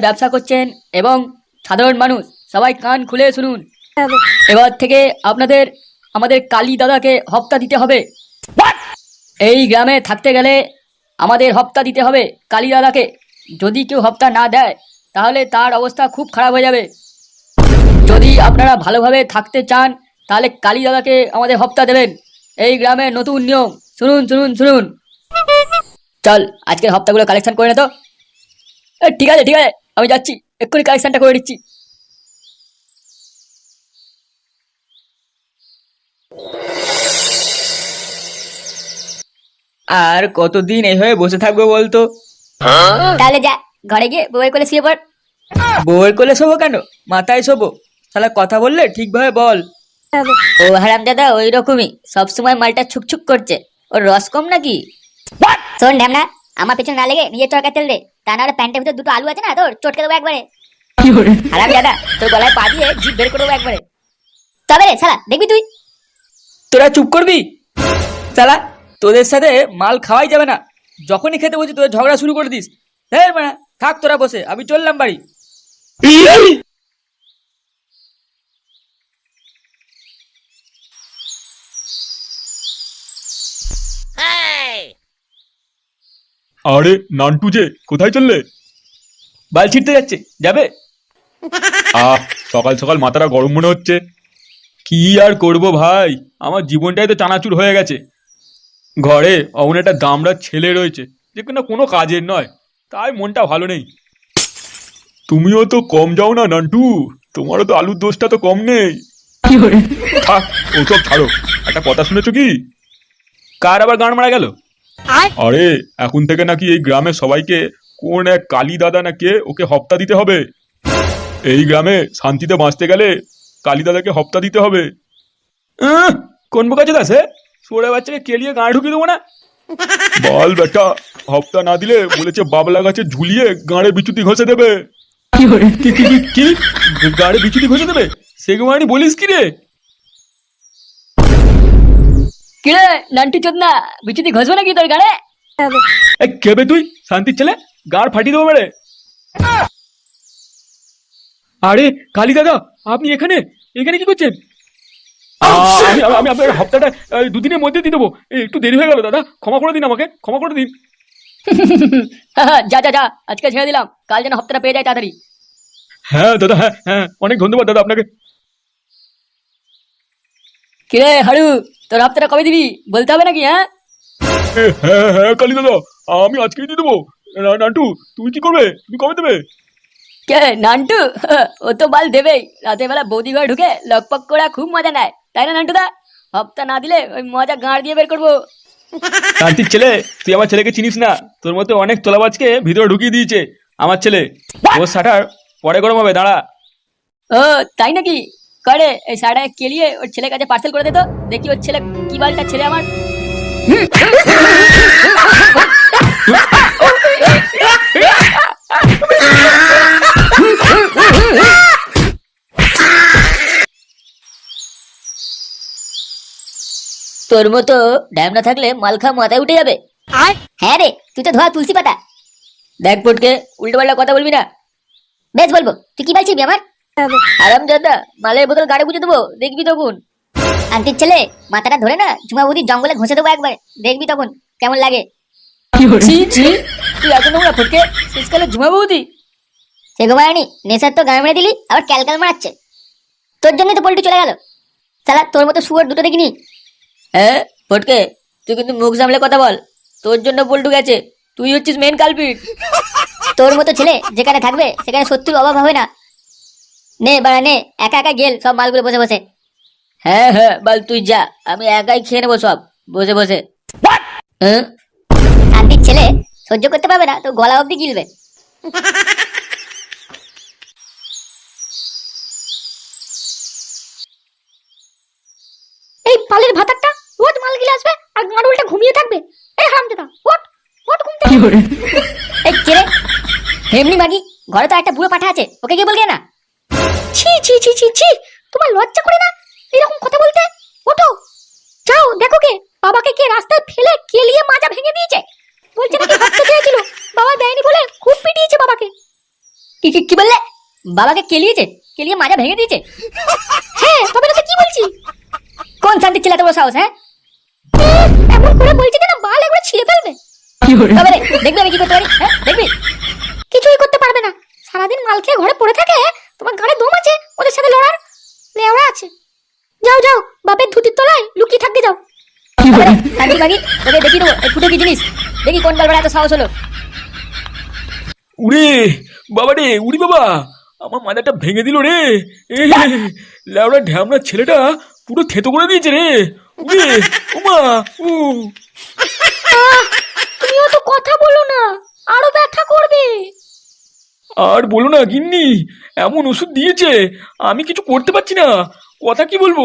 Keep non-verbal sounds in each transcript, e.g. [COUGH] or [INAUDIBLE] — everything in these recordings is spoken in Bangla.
ব্যবসা করছেন এবং সাধারণ মানুষ, সবাই কান খুলে শুনুন। এবার থেকে আপনাদের, আমাদের কালী দাদাকে হপ্তা দিতে হবে। এই গ্রামে থাকতে গেলে আমাদের হপ্তা দিতে হবে কালী দাদাকে। যদি কেউ হপ্তা না দেয়, তাহলে তার অবস্থা খুব খারাপ হয়ে যাবে। যদি আপনারা ভালোভাবে থাকতে চান, তাহলে কালী দাদাকে আমাদের হপ্তা দেবেন। এই গ্রামে নতুন নিয়ম। শুনুন শুনুন শুনুন। চল, আজকের হপ্তাগুলো কালেকশন করে নে তো। ঠিক আছে ঠিক আছে। আমি যাচ্ছি এক্ষুনি কালেকশনটা করে দিচ্ছি আর কতদিন এইভাবে বসে থাকব বলতো? তাহলে যা ঘরে গিয়ে বউয়ের কোলে শুয়ে পড়। বউয়ের কোলে শোবো কেন? মাথায় শোবো। তাহলে কথা বললে ঠিকভাবে বল। ও হারাম দাদা ওই রকমই। সবসময় মালটা ছুকছুক করছে। ওর রস কম নাকি? শোন ঢ্যামনা আমার পেছনে না লেগে নিজের চরকা তেল দে। তা নাহলে প্যান্টের ভিতর দুটো আলু আছে না তোর? চটকে দেবো একবারে। হারাম দাদা তোর গলায় পা দিয়ে জিভ বের করে দেবো একবারে। তবে রে শালা দেখবি তুই? তোরা চুপ করবি? চালা তোদের সাথে মাল খাওয়াই যাবে না। যখনই খেতে বলছি তোদের ঝগড়া শুরু করে দিস। হ্যাঁ মানে থাক তোরা বসে আমি চললাম বাড়ি। আরে নান্টু যে কোথায় চললে? বাল ছিটতে যাচ্ছে যাবে? আহ সকাল সকাল মাথাটা গরম মনে হচ্ছে। কি আর করব ভাই? আমার জীবনটাই তো চানাচুর হয়ে গেছে। ঘরে অমন একটা দামড়া ছেলে রয়েছে যে কিনা কোনো কাজের নয় তাই মনটা ভালো নেই। তুমিও তো কম যাও না নান্টু। তোমারও তো আলুর দোষটা তো কম নেই। থাক ওসব ছাড়ো। একটা কথা শুনেছো কি? কার আবার গান মারা গেল? আরে এখন থেকে নাকি এই গ্রামের সবাইকে কোন এক কালী দাদা না কে ওকে হপ্তা দিতে হবে? এই গ্রামে শান্তিতে বাঁচতে গেলে কালী দাদাকে হপ্তা দিতে হবে। কোন বোকা দাস হে সোরে বাচ্চাকে কেলিয়ে গাঁ ঢুকিয়ে দেবো না? বল বেটা হপ্তা না দিলে বলেছে বাবলা গাছে ঝুলিয়ে গাঁড়ে বিচুতি ঘষে দেবে। কি কি কি কি গাড়ি বিচুতি ঘষে দেবে? সেগুমানি বলিস কি রে? কিরে নান্টু চোদনা বিচুতি ঘষবো নাকি তোর গাড়ে? এ কেবে তুই? শান্তির ছেলে? গাড় ফাটিয়ে দেবো মেরে আরে কালী দাদা আপনি এখানে? এখানে কি করছেন? আমি আমি- আমি আপনার হপ্তাটা দুদিনের মধ্যে দিয়ে দেবো। একটু দেরি হয়ে গেল দাদা। ক্ষমা করে দিন আমাকে ক্ষমা করে দিন। যা যা যা আজকে ছেড়ে দিলাম। কাল যেন হপ্তাটা পেয়ে যায় তাড়াতাড়ি। হ্যাঁ দাদা হ্যাঁ হ্যাঁ অনেক ধন্যবাদ দাদা আপনাকে। কিরে হাড়ু তোর হপ্তাটা কবে দিবি? বলতে হবে নাকি হ্যাঁ? এ, হ্যাঁ হ্যাঁ কালী দাদা আমি আজকেই দিয়ে দেবো। না- নান্টু তুমি কি করবে? তুমি কবে দেবে? কে নান্টু? [LAUGHS] ও তো বাল দেবেই। রাতের বেলা বৌদি ঘরে ঢুকে লকপক করা খুব মজা নেয়। তাই না নান্টুদা? হপ্তা না দিলে ওই মজা গাঁড় দিয়ে বের করব। শান্তির ছেলে তুই আমার ছেলেকে চিনিস না? তোর মতো অনেক তোলাবাজকে ভিতরে ঢুকিয়ে দিয়েছে আমার ছেলে। ও শাটার পরে গরম হবে দাঁড়া। ও তাই নাকি? করে এই শাড়া কেলিয়ে ওর ছেলের কাছে পার্সেল করে দে তো। দেখি ওর ছেলে কি বালটা ছেলে আমার। তোর মতো ড্যাম না থাকলে মালখা মাথায় উঠে যাবে। আর? হ্যাঁ রে তুই তো ধোয়া তুলসী পাতা। দেখ পটকে উল্টো পাল্টা কথা বলবি না। বেশ বলব তুই কি বলছিস আমার? আরাম দাদা মালের বোতল গাড়ি বুঝে দেবো দেখবি তখন। আন্টির ছেলে মাথাটা ধরে না ঝুমা বুদি জঙ্গলে ঘষে দেবো একবার দেখবি তখন কেমন লাগে। ছি ছি তুই এত নোংরা ফটকে? শেষকালে ঝুমা বৌদি সে নেশার তো গায়ে মেরে দিলি আবার ক্যালকাল মারাচ্ছে। তোর জন্যই তো পোল্ট্রি চলে গেল। সালা তোর মতো শুয়োর দুটো দেখিনি। হ্যাঁ ফটকে তুই কিন্তু মুখ সামলে কথা বল। তোর জন্য পল্টু গেছে তুই হচ্ছিস মেন কালপিট তোর মতো ছেলে যেখানে থাকবে সেখানে শত্রুর অভাব হবে না। নে বাড়া নে। একা একা গেল সব মালগুলো বসে বসে। হ্যাঁ হ্যাঁ বল তুই যা। আমি একাই খেয়ে নেব সব। বসে বসে। হ্যাঁ? শান্তির ছেলে সহ্য করতে পারবে না তো গলা অবধি গিলবে। এই পালের ভাতারটা ওট মাল গিলে আসবে? আর গাঁড়ুলটা ঘুমিয়ে থাকবে? এই হারামজাদা ওট ওট ঘুম থেকে এই কে রে? হেমনি মাগি ঘরে তো একটা বুড়ো পাঠা আছে ওকে কি বলগে না? ছি ছি ছি ছি ছি। তোমার লজ্জা করে না? এরকম কথা বলতে? ওঠো। যাও দেখো কে। বাবাকে কে রাস্তায় ফেলে কেলিয়ে মাজা ভেঙে দিয়েছে? বলছে নাকি চেয়েছিল বাবা দেয়নি বলে খুব পিটিয়েছে বাবাকে। কি কি- বললে? বাবাকে কেলিয়েছে? কেলিয়ে মাজা ভেঙে দিয়েছে? হ্যাঁ তবে তো কি বলছি? কোন শান্তির ছেলে বড় সাহস হ্যাঁ? এমন করে বলছি যে না বাল একবার ছিঁড়ে ফেলবে। তবে দেখবি আমি কি করতে পারি হ্যাঁ? দেখবি? কিছুই করতে পারবে না। সারাদিন মাল খেয়ে ঘরে পড়ে থাকে তোমার ঘরে দম আছে? ওদের সাথে লড়ার? লেওড়া আছে। যাও যাও বাপের ধুতির তলায় লুকিয়ে থাকতে যাও। বাগি তোকে দেখি দেবো। ফুটো কি জিনিস? দেখি কোন বালবার এত সাহস হলো। উড়ে বাবা রে উড়ি বাবা। আমার মাথাটা ভেঙে দিল রে। এ ল্যাবড়া ঢ্যামড়া ছেলেটা পুরো থেতো করে দিয়েছে রে। উড়ে উমা উ। তুমিও তো কথা বলো না। আর বলো না গিন্নি এমন ওষুধ দিয়েছে আমি কিছু করতে পারছি না। কথা কি বলব?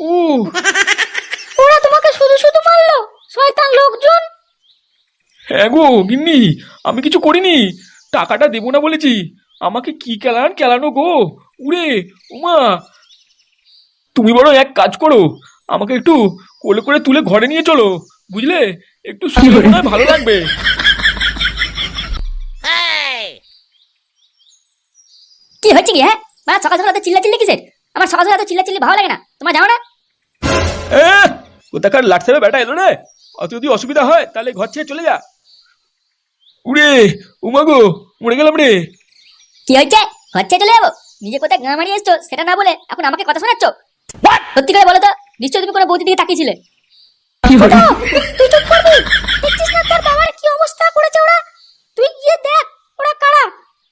উ [LAUGHS] ওরা তোমাকে শুধু শুধু মারলো শয়তান লোকজন। হ্যাঁ গো গিন্নি আমি কিছু করিনি। টাকাটা দেবো না বলেছি। আমাকে কি কেলান কেলানো গো? উড়ে উমা। তুমি বড় এক কাজ করো আমাকে একটু কোলে করে তুলে ঘরে নিয়ে চলো বুঝলে? একটু [LAUGHS] শুনে ভালো লাগবে। কি হচ্ছে কি হ্যাঁ? মানে সকাল সকাল চিল্লা চিল্লি কিসের? আমার সকাল সকাল চিল্লা চিল্লি ভালো লাগে না। তোমার জানো না? কোথাকার লাটসাবে বেটা এলো রে? অত যদি অসুবিধা হয় তাহলে ঘর ছেড়ে চলে যা। উড়ে উমা গো মরে গেলাম রে। কি হচ্ছে হচ্ছে চলে যাব? নিজে কোথায় গাঁ মারিয়ে এসছো? সেটা না বলে এখন আমাকে কথা শোনাচ্ছ? সত্যি করে বলো তো নিশ্চয় তুমি কোনো বৌদির দিকে তাকিয়েছিলে? তুই চুপ করবি? দেখছিস না তোর বাবার কি অবস্থা করেছে ওরা? তুই গিয়ে দেখ ওরা কারা?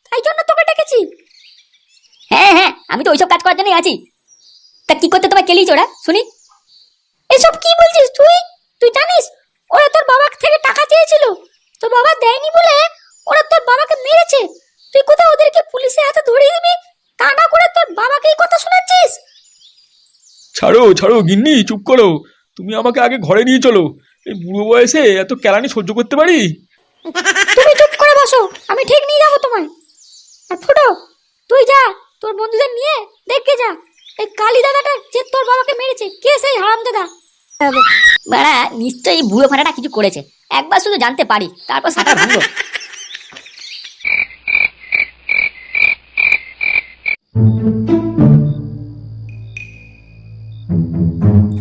তাই জন্য তোকে ডেকেছি। আমি তো ওইসব কাজ করার জন্যই আছি। তা কি করতে তোমায় কেলিয়েছে ওরা? শুনি। এসব কি বলছিস তুই? তুই জানিস ওরা তোর বাবা থেকে টাকা চেয়েছিল। তোর বাবা দেয়নি বলে ওরা তোর বাবাকে মেরেছে। তুই কোথাও ওদেরকে পুলিশে হাতে ধরিয়ে দিবি? তা না করে তোর বাবাকে এই কথা শোনাচ্ছিস? ছাড়ো ছাড়ো গিন্নি চুপ করো। তুমি আমাকে আগে ঘরে নিয়ে চলো। এই বুড়ো বয়সে এত কেলানি সহ্য করতে পারি? তুমি চুপ করে বসো আমি ঠিক নিয়ে যাব তোমায়। আর ফুটো তোর বন্ধুদের নিয়ে দেখে যা। এই কালী দাদাটা যে তোর বাবাকে মেরেছে কে সেই হারাম দাদা? বাড়া নিশ্চয়ই এই বুড়ো ফাটাটা কিছু করেছে। একবার শুধু জানতে পারি তারপর সাঁটার ভাঙবো।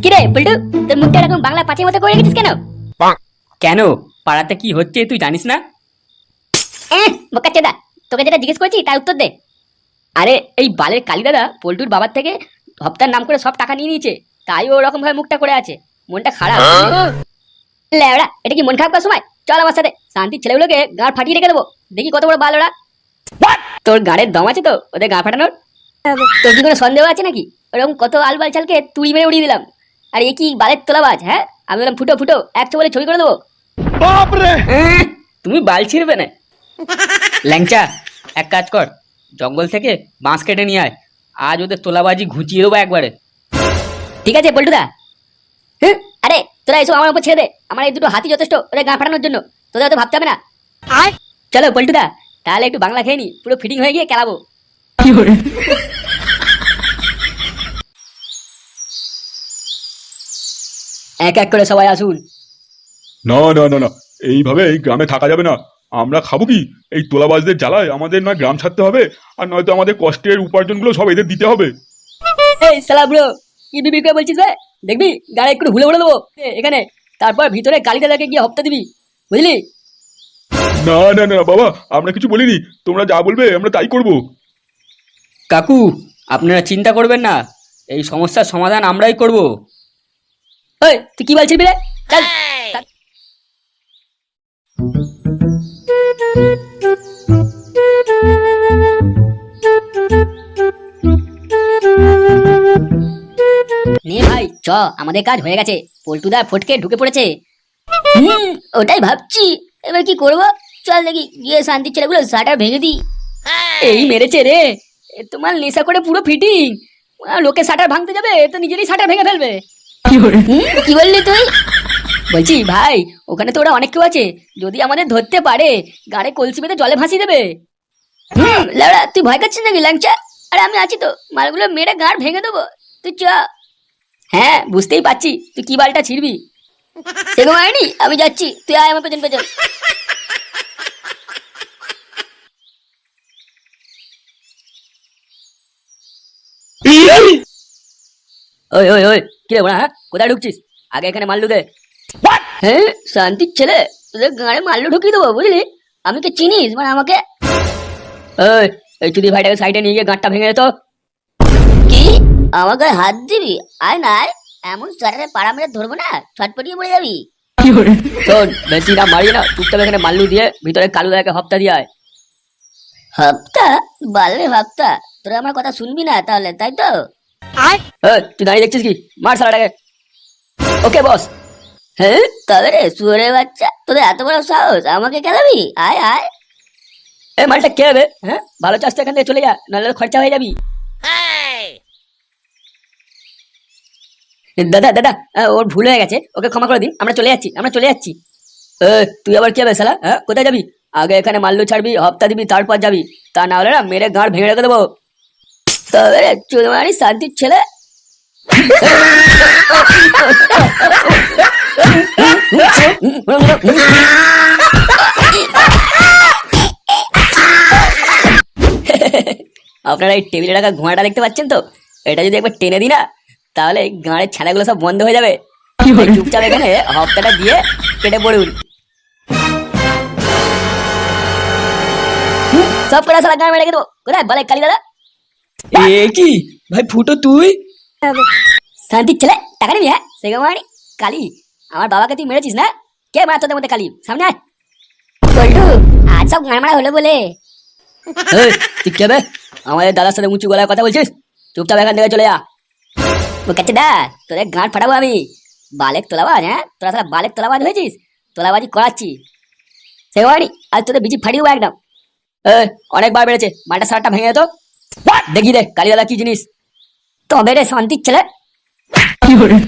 কিরে পল্টু তোর মুখটা এরকম বাংলা পাঁচের মতো করে রেখেছিস কেন? কেন? পাড়াতে কি হচ্ছে তুই জানিস না? বোকা চেদা তোকে যেটা জিজ্ঞেস করেছি তার উত্তর দে। আরে এই বালের কালী দাদা পল্টুর বাবার থেকে হপ্তার নাম করে সব টাকা নিয়ে নিয়েছে তাই ও ওরকম ভাবে মুখটা করে আছে। মনটা খারাপ। লেওড়া এটা কি মন খারাপ করার সময়? চল আমার সাথে শান্তির ছেলেগুলোকে গাঁড় ফাটিয়ে রেখে দেবো। দেখি কত বড় বাল ওরা। তোর গাড়ের দম আছে তো ওদের গা ফাটানোর? তোর কি কোনো সন্দেহ আছে নাকি? ওরকম কত আলবাল চালকে তুই মেরে উড়িয়ে দিলাম। আর এ কি বালের তোলাবাজ হ্যাঁ? আমি বললাম ফুটো ফুটো একশো বলে ছবি করে দেবো। তুমি বাল ছিঁড়বে না। ল্যাংচা এক কাজ কর জঙ্গল থেকে বাঁশ কেটে নিয়ে আয়। আজ ওদের তোলাবাজি ঘুচিয়ে দেবো একবারে। ঠিক আছে পল্টুদা। হুম আরে তোরা এসব আমার উপর ছেড়ে দে। আমার এই দুটো হাতি যথেষ্ট ওদের গা ফাটানোর জন্য। তোদের তো ভাবতে হবে না। চলো পল্টুদা তাহলে একটু বাংলা খেয়ে নি। পুরো ফিটিং হয়ে গিয়ে খেলাবো। এক এক করে সবাই আসুন। না না না না। এইভাবে এই গ্রামে থাকা যাবে না। আমরা খাব কি? এই তোলাবাজদের জ্বালায় আমাদের নয় গ্রাম ছাড়তে হবে আর নয়তো আমাদের কষ্টের উপার্জনগুলো সব এদের দিতে হবে। এই সালা ব্রো কি বিবি করে বলছিস রে? দেখবি? গাড়ি একটু হুলে উড়ে দেবো। এখানে। তারপর ভিতরে কালী দাদাকে গিয়ে হপ্তা দিবি। বুঝলি? না না না বাবা আমরা কিছু বলিনি। তোমরা যা বলবে আমরা তাই করব। কাকু আপনারা চিন্তা করবেন না। এই সমস্যার সমাধান আমরাই করব। ওই তুই কি বলছিস রে? চল। ভাই চ আমাদের কাজ হয়ে গেছে। পল্টুদা ফটকে ঢুকে পড়েছে। হুম ওটাই ভাবছি। এবার কি করব? চল দেখি গিয়ে শান্তির ছেলেগুলো শাটার ভেঙে দিই। এই মেরেছে রে। এ তোমার নেশা করে পুরো ফিটিং। লোকে শাটার ভাঙতে যাবে তো নিজেরই শাটার ভেঙে ফেলবে। কি বললি তুই? বলছি ভাই ওখানে তো ওরা অনেক কেউ আছে। যদি আমাদের ধরতে পারে গাড়ে কলসি বেঁধে জলে ভাসিয়ে দেবে। হ্যাঁ। তুই ভয় করছিস নাকি ল্যাংচা? আরে আমি আছি তো। মালগুলো মেরে গাঁড় ভেঙে দেবো। তুই চ। হ্যাঁ বুঝতেই পারছি। তুই কি বালটা ছিড়বি? সেগো মায়নি আমি যাচ্ছি। তুই আয় আমার পেছন পেছন। ওই ওই ওই কিরে বড়া হ্যাঁ? কোথায় ঢুকছিস? আগে এখানে মাল দে হ্যাঁ শান্তির ছেলে তোদের গাড়ে মাল্লু ঢুকিয়ে দেবো বুঝলি? আমি কে চিনিস মানে আমাকে এই চুদি ভাইটাকে সাইডে নিয়ে গিয়ে গাঁটটা ভেঙে যেত কি? আমাকে হাত দিবি? আয় না আয়। এমন পাড়া মেরে ধরবো না ছটপটিয়ে পড়ে যাবি। শোন বেশি না মারি না চুপচাপ এখানে মাল্লু দিয়ে ভিতরে কালু দাকে হপ্তা দিয়ে আয়। হপ্তা বালে হপ্তা তোরা আমার কথা শুনবি না তাহলে তাই তো? তুই দাঁড়িয়ে দেখছিস কি? মার সালাটাকে ওকে বস। হ্যাঁ তবে রে বাচ্চা? তোদের এত বড় সাহস? আমাকে খেলাবি? আয় আয়। এ মালটা কে হবে হ্যাঁ? ভালো চাষ এখান থেকে চলে যা নাহলে খরচা হয়ে যাবি। দাদা দাদা ওর ভুল হয়ে গেছে। ওকে ক্ষমা করে দিন। আমরা চলে যাচ্ছি আমরা চলে যাচ্ছি। এ, তুই আবার কি হবে শালা? হ্যাঁ? কোথায় যাবি? আগে এখানে মাল্লু ছাড়বি হপ্তা দিবি তারপর যাবি। তা না হলে না মেরে গাঁড় ভেঙে রেখে দেবো। তবে রে চুলমারি শান্তির ছেলে। আপনারা এই টেবিলে রাখা ঘোড়াটা দেখতে পাচ্ছেন তো? এটা যদি একবার টেনে দিই না তাহলে গাঁড়ের ছানাগুলো সব বন্ধ হয়ে যাবে। চুপচাপ এখানে হপ্তাটা দিয়ে কেটে পড়ুন। সব করে সালা গাঁড় মেরে দেবো। কোথায়? বলে কালী দাদা? এ কি? ভাই ফুটো তুই? শান্তির ছেলে টাকা নিবি হ্যাঁ? সে মানে কালী। আমার বাবাকে তুই মেরেছিস না? কে মারা তোদের মধ্যে কালী সামনে আয়। আজ সব গান মারা হলো বলে। তুই কে বে আমাদের দাদার সাথে উঁচু গলায় কথা বলছিস? চুপচাপ এখান থেকে চলে যা। ও কাছে দা তোদের গান ফাটাবো আমি। বালেক তোলাবাজ হ্যাঁ? তোরা সারা বালেক তোলাবাজ হয়েছিস? তোলাবাজি করাচ্ছি। সে বাড়ি আজ তোদের বিচি ফাটিয়ে একদম। অনেকবার বেড়েছে মালটা সারটা ভেঙে যেত দেখি রে কালী দাদা কি জিনিস? তবে রে শান্তির ছেলে। 一个人。